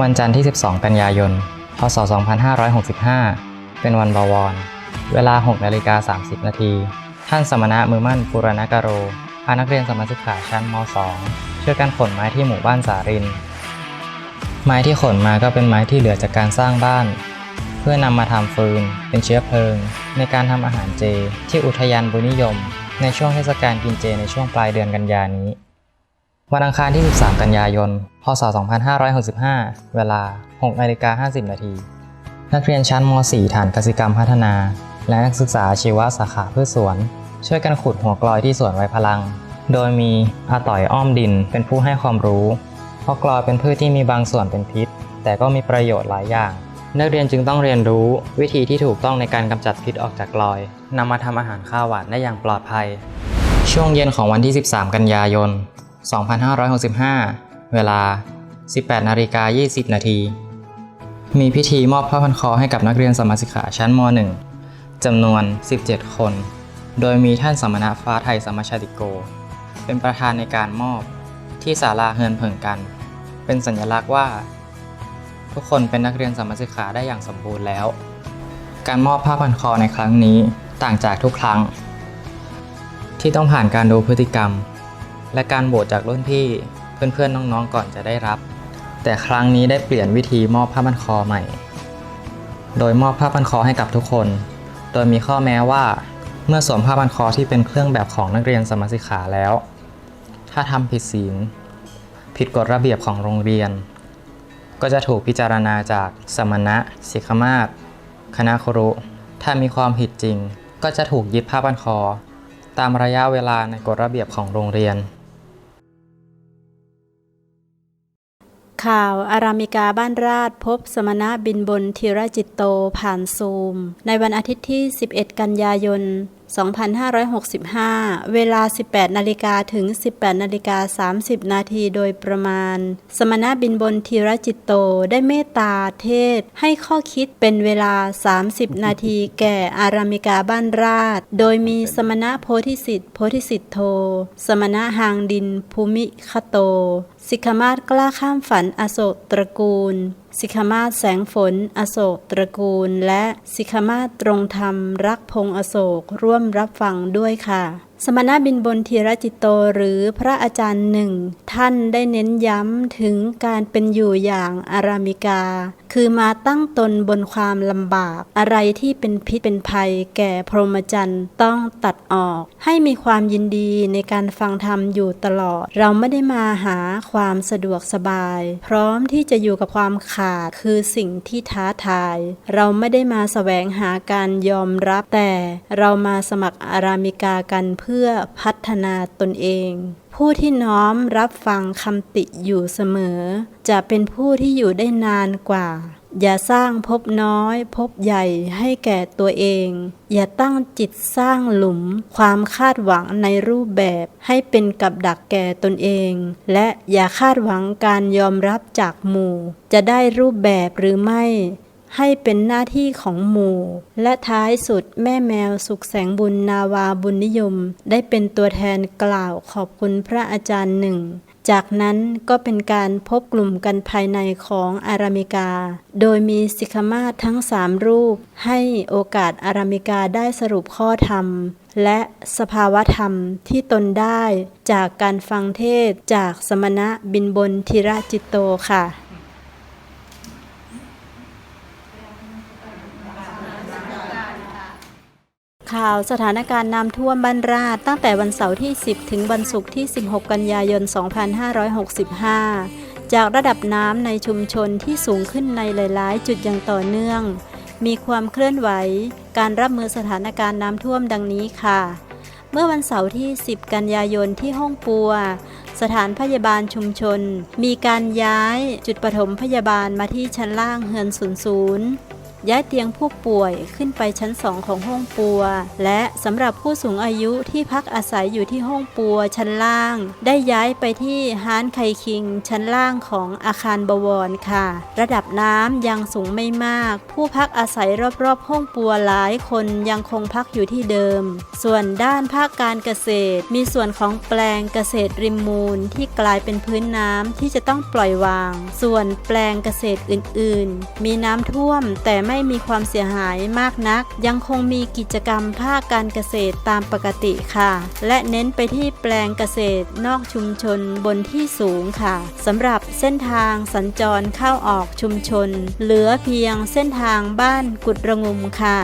วันจันทร์ที่ 12 กันยายน พศ 2565 เป็นวันบวร เวลา 6นาฬิกา30 นาที ท่านสมณะมือมั่นปุรณกโร พานักเรียนสมศึกษาชั้นม .2 ช่วยกันขนไม้ที่หมู่บ้านสาริน ไม้ที่ขนมาก็เป็นไม้ที่เหลือจากการสร้างบ้าน เพื่อนำมาทำฟืน เป็นเชื้อเพลิง ในการทำอาหารเจ ที่อุทยานบุญนิยม ในช่วงเทศกาลกินเจในช่วงปลายเดือนกันยานี้ วันอังคารที่ 13 กันยายน พศ 2565 เวลา 6นาฬิกา50 นาที นักเรียนชั้นม .4 ฐานกสิกรรมพัฒนา และนักศึกษาชีวะสาขาพืชสวน ช่วยกันขุดหัวกลอยที่สวนไว้พลัง โดยมีอาต่อยอ้อมดินเป็นผู้ให้ความรู้ เพราะกลอยเป็นพืชที่มีบางส่วนเป็นพิษ แต่ก็มีประโยชน์หลายอย่าง นักเรียนจึงต้องเรียนรู้วิธีที่ถูกต้องในการกำจัดพิษออกจากกลอยนำมาทำอาหารข้าวหวานได้อย่างปลอดภัย ช่วงเย็นของวันที่ 13 กันยายน 2565 เวลา 18นาฬิกา20 นาที มีพิธีมอบผ้าพันคอให้กับนักเรียนสมาชิกขาชั้นม .1 จำนวน 17 คน โดยมีท่านสมณะฟ้าไทยสมชาติโก เป็นประธานในการมอบที่ศาลาเฮินเผิงกัน เป็นสัญลักษณ์ว่า ทุกคนเป็นนักเรียนสมาชิกขาได้อย่างสมบูรณ์แล้ว การมอบผ้าพันคอในครั้งนี้ต่างจากทุกครั้ง ที่ต้องผ่านการดูพฤติกรรม และการโหวตจากรุ่นพี่เพื่อนๆน้องๆก่อนจะได้รับ แต่ครั้งนี้ได้เปลี่ยนวิธีมอบผ้าพันคอใหม่ โดยมอบผ้าพันคอให้กับทุกคน โดยมีข้อแม้ว่าเมื่อสวมผ้าพันคอที่เป็นเครื่องแบบของนักเรียนสมาชิกขาแล้ว ถ้าทำผิดศีลผิดกฎระเบียบของโรงเรียน ก็จะถูกพิจารณาจากสมณะสิกขมาศคณะครุถ้ามีความผิดจริง ก็จะถูกยึดผ้าพันคอ ตามระยะเวลาในกฎระเบียบของโรงเรียน ข่าวอารามิกาบ้านราชพบสมณะบินบนธีรจิตโตผ่านซูม ในวันอาทิตย์ที่ 11 กันยายน 2565 เวลา 18 นาฬิกาถึง 18 นาฬิกา 30 นาทีโดยประมาณ สมณะบินบนธีรจิตโตได้เมตตาเทศน์ให้ข้อคิดเป็นเวลา 30 นาทีแก่อารามิกาบ้านราช โดยมีสมณะโพธิสิทธิ์โพธิสิทธโธ สมณะหางดินภูมิคโตสิกขมาศกล้าข้ามฝันอโศกตระกูล สิกขมาศแสงฝน อโศกตระกูล และสิกขมาศตรงธรรม รักพงอโศกร่วมรับฟังด้วยค่ะ สมณะบินบนธีรจิตโตหรือพระอาจารย์หนึ่ง ท่านได้เน้นย้ำถึงการเป็นอยู่อย่างอารามิกา คือมาตั้งตนบนความลำบาก อะไรที่เป็นพิษเป็นภัยแก่พรหมจรรย์ต้องตัดออก ให้มีความยินดีในการฟังธรรมอยู่ตลอด เราไม่ได้มาหาความสะดวกสบาย พร้อมที่จะอยู่กับความขาดคือสิ่งที่ท้าทาย เราไม่ได้มาแสวงหาการยอมรับแต่เรามาสมัครอารามิกากันเพื่อพื่อพัฒนาตนเอง ผู้ที่น้อมรับฟังคำติอยู่เสมอ จะเป็นผู้ที่อยู่ได้นานกว่า อย่าสร้างภพน้อยภพใหญ่ให้แก่ตัวเอง อย่าตั้งจิตสร้างหลุม ความคาดหวังในรูปแบบให้เป็นกับดักแก่ตนเอง และอย่าคาดหวังการยอมรับจากหมู่ จะได้รูปแบบหรือไม่ ให้เป็นหน้าที่ของหมู่ และท้ายสุดแม่แมวสุขแสงบุญนาวาบุญนิยม ได้เป็นตัวแทนกล่าวขอบคุณพระอาจารย์หนึ่งจากนั้นก็เป็นการพบกลุ่มกันภายในของอารามิกา โดยมีสิกขมาศทั้งสามรูป ให้โอกาสอารามิกาได้สรุปข้อธรรม และสภาวธรรมที่ตนได้ จากการฟังเทศจากสมณะบินบนธิระจิตโตค่ะ ข่าวสถานการณ์น้ำท่วมบ้านราดตั้งแต่วันเสาร์ที่ 10 ถึงวันศุกร์ที่ 16 กันยายน 2565 จากระดับน้ำในชุมชนที่สูงขึ้นในหลาย ๆ จุดอย่างต่อเนื่อง มีความเคลื่อนไหว การรับมือสถานการณ์น้ำท่วมดังนี้ค่ะ เมื่อวันเสาร์ที่ 10 กันยายนที่ห้องปัว สถานพยาบาลชุมชน มีการย้ายจุดปฐมพยาบาลมาที่ชั้นล่างเฮือนศูน ย้ายเตียงผู้ป่วยขึ้นไปชั้นสองของห้องปัว และสำหรับผู้สูงอายุที่พักอาศัยอยู่ที่ห้องปัวชั้นล่าง ได้ย้ายไปที่ฮานไคคิง ชั้นล่างของอาคารบวรค่ะ ระดับน้ำยังสูงไม่มาก ผู้พักอาศัยรอบๆ ห้องปัวหลายคนยังคงพักอยู่ที่เดิม ส่วนด้านภาคการเกษตร มีส่วนของแปลงเกษตรริมมูลที่กลายเป็นพื้นน้ำที่จะต้องปล่อยวาง ส่วนแปลงเกษตรอื่น ๆ มีน้ำท่วมแต่ไม่ไม่มีความเสียหายมากนัก ยังคงมีกิจกรรมภาคการเกษตรตามปกติค่ะ และเน้นไปที่แปลงเกษตรนอกชุมชนบนที่สูงค่ะสำหรับเส้นทางสัญจรเข้าออกชุมชน เหลือเพียงเส้นทางบ้านกุดระงุมค่ะ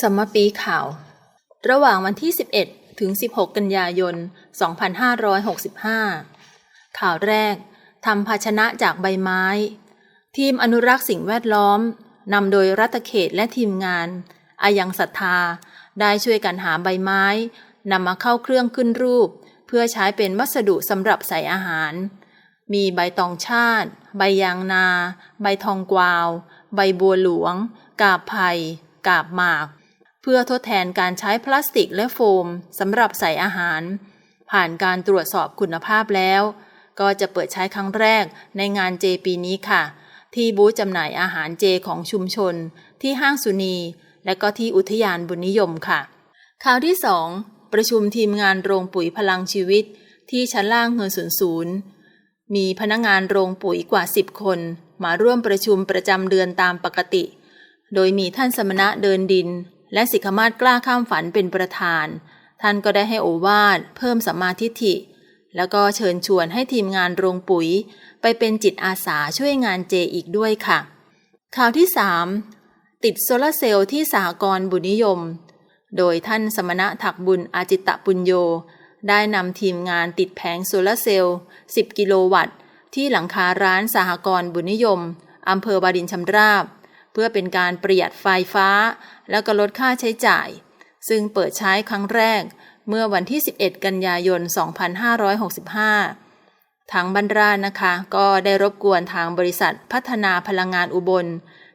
สัมมปีข่าว ระหว่างวันที่ 11 ถึง 16 กันยายน 2565 ข่าวแรก ทำภาชนะจากใบไม้ ทีมอนุรักษ์สิ่งแวดล้อมนำโดยรัตเขตและทีมงาน อายังศรัทธา ได้ช่วยกันหาใบไม้นำมาเข้าเครื่องขึ้นรูป เพื่อใช้เป็นวัสดุสำหรับใส่อาหาร มีใบตองชาติ ใบยางนา ใบทองกวาว ใบบัวหลวง กาบไผ่กาบหมาก เพื่อทดแทนการใช้พลาสติกและโฟมสำหรับใส่อาหาร ผ่านการตรวจสอบคุณภาพแล้ว ก็จะเปิดใช้ครั้งแรกในงานเจปีนี้ค่ะ ที่บูธจำหน่ายอาหารเจของชุมชน ที่ห้างสุนี และก็ที่อุทยานบุญนิยมค่ะ ข่าวที่ 2 ประชุมทีมงานโรงปุ๋ยพลังชีวิต ที่ชั้นล่างเงินศูนย์ศูนย์มีพนักงานโรงปุ๋ยกว่า 10 คน มาร่วมประชุมประจำเดือนตามปกติ โดยมีท่านสมณะเดินดิน และสิกขมาศกล้าข้ามฝันเป็นประธาน ท่านก็ได้ให้โอวาทเพิ่มสัมมาทิฏฐิ แล้วก็เชิญชวนให้ทีมงานโรงปุ๋ย ไปเป็นจิตอาสาช่วยงานเจอีกด้วยค่ะ ข่าวที่ 3 ติดโซลาร์เซลล์ที่สหกรณ์บุญนิยม โดยท่านสมณะถักบุญอาจิตะปุญโย ได้นำทีมงานติดแผงโซลาร์เซลล์ 10 กิโลวัตต์ ที่หลังคาร้านสหกรณ์บุญนิยมอำเภอบาดินชำราบ เพื่อเป็นการประหยัดไฟฟ้า และก็ลดค่าใช้จ่าย ซึ่งเปิดใช้ครั้งแรก เมื่อวันที่ 11 กันยายน 2565 ทางบรรดานะคะ ก็ได้รบกวนทางบริษัทพัฒนาพลังงานอุบล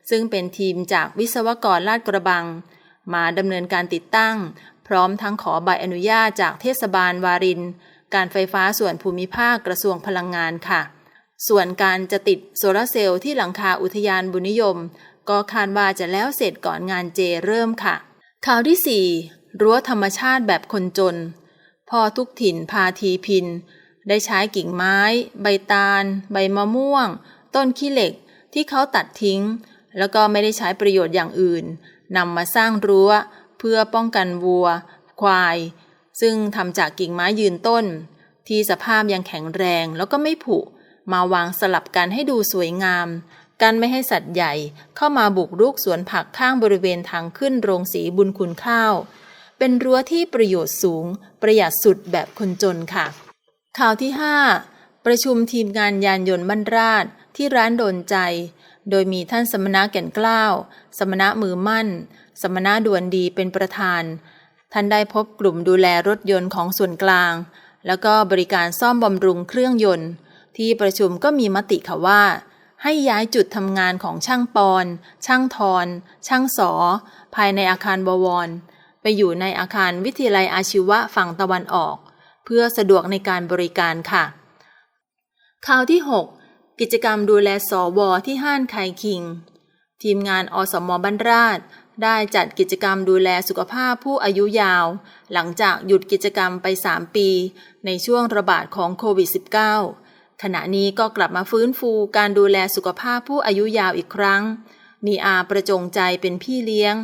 ซึ่งเป็นทีมจากวิศวกรลาดกระบัง มาดำเนินการติดตั้ง พร้อมทั้งขอใบอนุญาตจากเทศบาลวาริน การไฟฟ้าส่วนภูมิภาคกระทรวงพลังงานค่ะ ส่วนการจะติดโซลาร์เซลล์ที่หลังคาอุทยานบุญนิยม ก็คาดว่าจะแล้วเสร็จก่อนงานเจเริ่มค่ะข่าวที่ 4 รั้วธรรมชาติแบบคนจนพ่อทุกถิ่นพาทีพิน ได้ใช้กิ่งไม้ ใบตาล ใบมะม่วง ต้นขี้เหล็กที่เขาตัดทิ้ง แล้วก็ไม่ได้ใช้ประโยชน์อย่างอื่นนำมาสร้างรั้ว เพื่อป้องกันวัว ควาย ซึ่งทำจากกิ่งไม้ยืนต้น ที่สภาพยังแข็งแรงแล้วก็ไม่ผุ มาวางสลับกันให้ดูสวยงามกันไม่ให้สัตว์ใหญ่เข้ามาบุกรุกสวนผักข้างบริเวณทางขึ้นโรงสีบุญคุณข้าว เป็นรั้วที่ประโยชน์สูง ประหยัดสุดแบบคนจนค่ะ ข่าวที่ 5 ประชุมทีมงานยานยนต์บ้านราชที่ร้านโดนใจ โดยมีท่านสมณะแก่นกล้าว สมณะมือมั่น สมณะดวนดีเป็นประธาน ท่านได้พบกลุ่มดูแลรถยนต์ของส่วนกลาง แล้วก็บริการซ่อมบำรุงเครื่องยนต์ ที่ประชุมก็มีมติค่ะว่าให้ย้ายจุดทำงานของช่างปอน ช่างทอน ช่างสอ ภายในอาคารบวร ไปอยู่ในอาคารวิทยาลัยอาชีวะฝั่งตะวันออก เพื่อสะดวกในการบริการค่ะ ข่าวที่ 6 กิจกรรมดูแลสวที่ห้านไคคิง ทีมงานอสมบ้านราช ได้จัดกิจกรรมดูแลสุขภาพผู้อายุยาว หลังจากหยุดกิจกรรมไป 3 ปี ในช่วงระบาดของโควิด -19 ขณะนี้ก็กลับมาฟื้นฟูการดูแลสุขภาพผู้อายุยาวอีกครั้ง มีอาประจงใจเป็นพี่เลี้ยง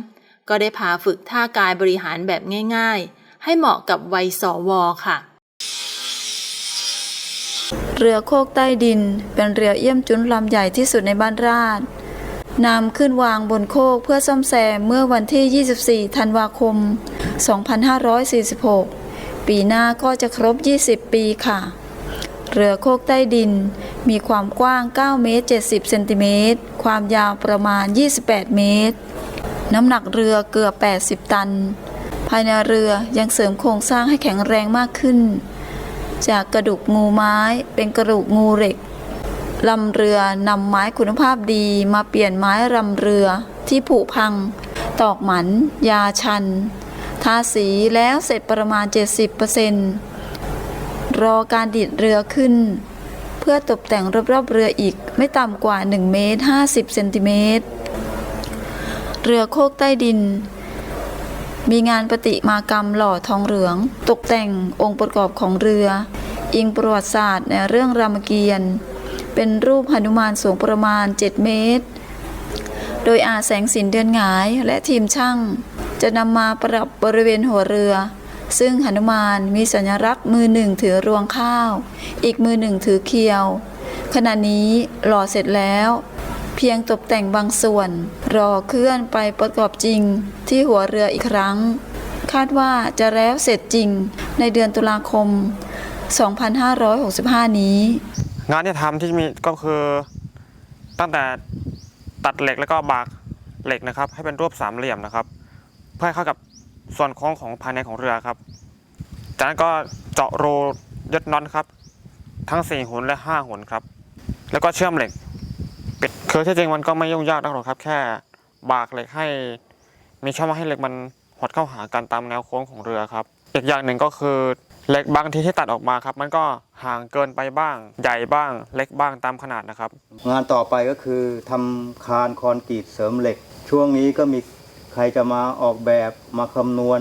ก็ได้พาฝึกท่ากายบริหารแบบง่ายๆ ให้เหมาะกับวัยสวค่ะ เรือโคกใต้ดิน เป็นเรือเยี่ยมจุนลำใหญ่ที่สุดในบ้านราชนำขึ้นวางบนโคกเพื่อซ่อมแซมเมื่อวันที่ 24 ธันวาคม 2546 ปีหน้าก็จะครบ 20 ปีค่ะ เรือโคกใต้ดิน มีความกว้าง 9 เมตร 70 เซนติเมตร ความยาวประมาณ 28 เมตร น้ำหนักเรือเกือบ 80 ตัน ภายในเรือยังเสริมโครงสร้างให้แข็งแรงมากขึ้น จากกระดูกงูไม้เป็นกระดูกงูเหล็กลำเรือนำไม้คุณภาพดีมาเปลี่ยนไม้ลำเรือที่ผุพัง ตอกหมัน ยาชัน ทาสีแล้วเสร็จประมาณ 70%รอการดิดเรือขึ้น เพื่อตกแต่งรอบๆเรืออีกไม่ต่ำกว่า 1 เมตร 50 เซนติเมตร เรือโคกใต้ดิน มีงานประติมากรรมหล่อทองเหลือง ตกแต่งองค์ประกอบของเรือ อิงประวัติศาสตร์ในเรื่องรามเกียรติ์เป็นรูปหนุมานสูงประมาณ 7 เมตร โดยอาแสงสินเดือนหงายและทีมช่าง จะนำมาปรับบริเวณหัวเรือ ซึ่งหนุมานมีสัญลักษณ์มือหนึ่งถือรวงข้าว อีกมือหนึ่งถือเคียว ขณะนี้หล่อเสร็จแล้ว เพียงตกแต่งบางส่วน รอเคลื่อนไปประกอบจริงที่หัวเรืออีกครั้ง คาดว่าจะแล้วเสร็จจริงในเดือนตุลาคม 2565 นี้ งานที่ทำที่มีก็คือตั้งแต่ตัดเหล็กแล้วก็บากเหล็กนะครับ ให้เป็นรูปสามเหลี่ยมนะครับ เพื่อให้เข้ากับส่วนโค้งของภายในของเรือครับ จากนั้นก็เจาะรูยึดน็อตครับ ทั้งสี่หุนและห้าหุนครับ แล้วก็เชื่อมเหล็ก ปิดคือที่จริงมันก็ไม่ยุ่งยากนักหรอกครับ แค่บากเหล็กให้ มีช่องว่างให้เหล็กมันหดเข้าหากันตามแนวโค้งของเรือครับ อีกอย่างหนึ่งก็คือเหล็กบางทีที่ตัดออกมาครับ มันก็ห่างเกินไปบ้าง ใหญ่บ้าง เล็กบ้างตามขนาดนะครับ งานต่อไปก็คือทำคานคอนกรีตเสริมเหล็ก ช่วงนี้ก็มีใครจะมาออกแบบมาคำนวณ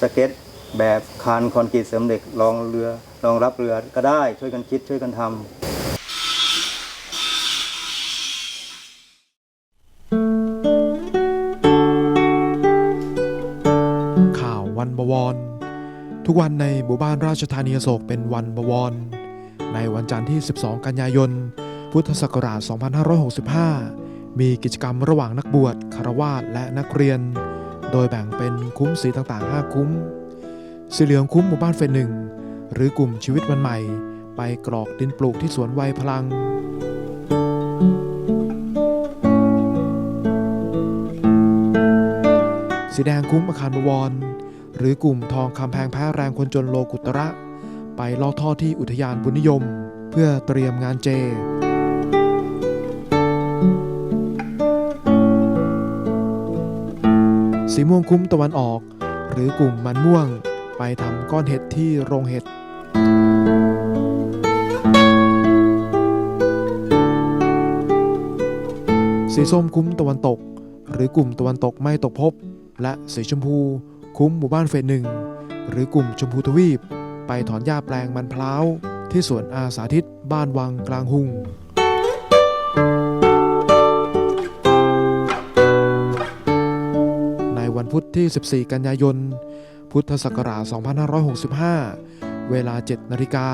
สเก็ต แบบคานคอนกรีตเสริมเหล็กรองเรือรองรับเรือก็ได้ช่วยกันคิดช่วยกันทำ บวร ทุกวันในหมู่บ้านราชธานีโศกเป็นวันบวร ในวันจันทร์ที่ 12 กันยายน พุทธศักราช 2565 มีกิจกรรมระหว่างนักบวชคารวาสและนักเรียน โดยแบ่งเป็นคุ้มสีต่างๆ 5 คุ้ม สีเหลืองคุ้มหมู่บ้านเฟสหนึ่งหรือกลุ่มชีวิตวันใหม่ ไปกรอกดินปลูกที่สวนวัยพลังสีแดงคุ้มอาคารบวร หรือกลุ่มทองคำแพงแพ้แรงคนจนโลกุตระ ไปลอดท่อที่อุทยานบุญนิยม เพื่อเตรียมงานเจ สีม่วงคุ้มตะวันออก หรือกลุ่มมันม่วง ไปทำก้อนเห็ดที่โรงเห็ดสีส้มคุ้มตะวันตก หรือกลุ่มตะวันตกไม่ตกภพและสีชมพู คุ้มหมู่บ้านเฟสหนึ่งหรือกลุ่มชมพูทวีป ไปถอนหญ้าแปลงมันพร้าว ที่สวนอาสาธิตบ้านวังกลางหุงในวันพุธที่ 14 กันยายน พุทธศักราช 2565 เวลา 7 นาฬิกา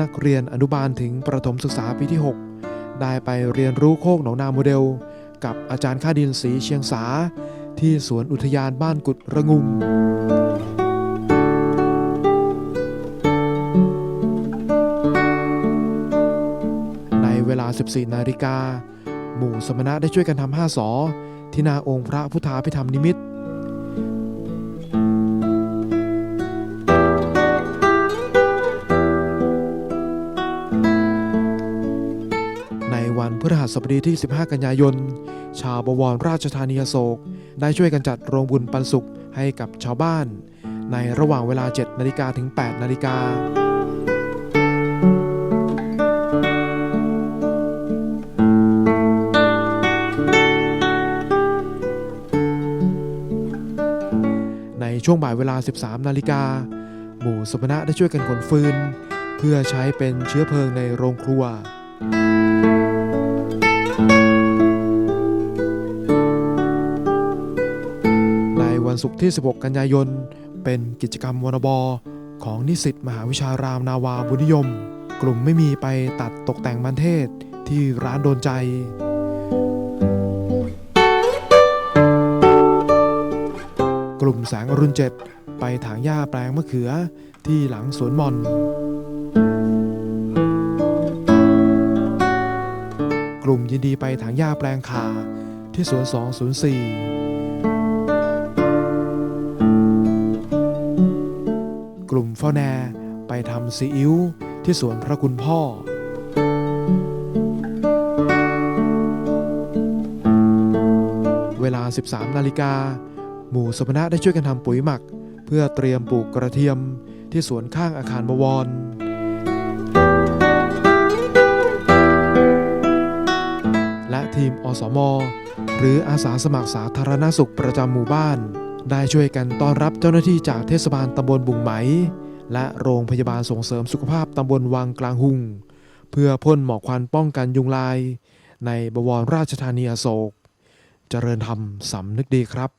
นักเรียนอนุบาลถึงประถมศึกษาปีที่ 6 ได้ไปเรียนรู้โคกหนองนาโมเดล กับอาจารย์ข้าดินสีเชียงสา ที่สวนอุทยานบ้านกุดระงุม ในเวลา 14 นาฬิกา หมู่สมณะได้ช่วยกันทำห้าสอ ที่นาองค์พระพุทธาพิธรรมนิมิตร วันพฤหัสบดีที่ 15 กันยายน ชาวบวรราชธานีอโศก ได้ช่วยกันจัดโรงบุญปันสุขให้กับชาวบ้าน ในระหว่างเวลา 7 นาฬิกาถึง 8 นาฬิกาในช่วงบ่ายเวลา 13 นาฬิกา หมู่สมณะได้ช่วยกันขนฟืน เพื่อใช้เป็นเชื้อเพลิงในโรงครัว ศุกร์ที่ 16 กันยายน เป็นกิจกรรมวนบของนิสิตมหาวิชารามนาวาบุญยม กลุ่มไม่มีไปตัดตกแต่งมันเทศที่ร้านโดนใจ กลุ่มแสงอรุณเจ็ดไปถางหญ้าแปลงมะเขือที่หลังสวนมอน กลุ่มยินดีไปถางหญ้าแปลงขาที่สวน 204 กลุ่มเฝ้าแนไปทำซีอิ๊วที่สวนพระคุณพ่อ เวลา 13 นาฬิกา หมู่สมณะได้ช่วยกันทำปุ๋ยหมัก เพื่อเตรียมปลูกกระเทียมที่สวนข้างอาคารบวร และทีมอสม หรืออาสาสมัครสาธารณสุขประจำหมู่บ้าน ได้ช่วยกันต้อนรับเจ้าหน้าที่จากเทศบาลตำบลบุงไหม และโรงพยาบาลส่งเสริมสุขภาพตำบลวังกลางหุง เพื่อพ่นหมอกควันป้องกันยุงลาย ในบวรราชธานีอโศก เจริญธรรมสำนึกดีครับ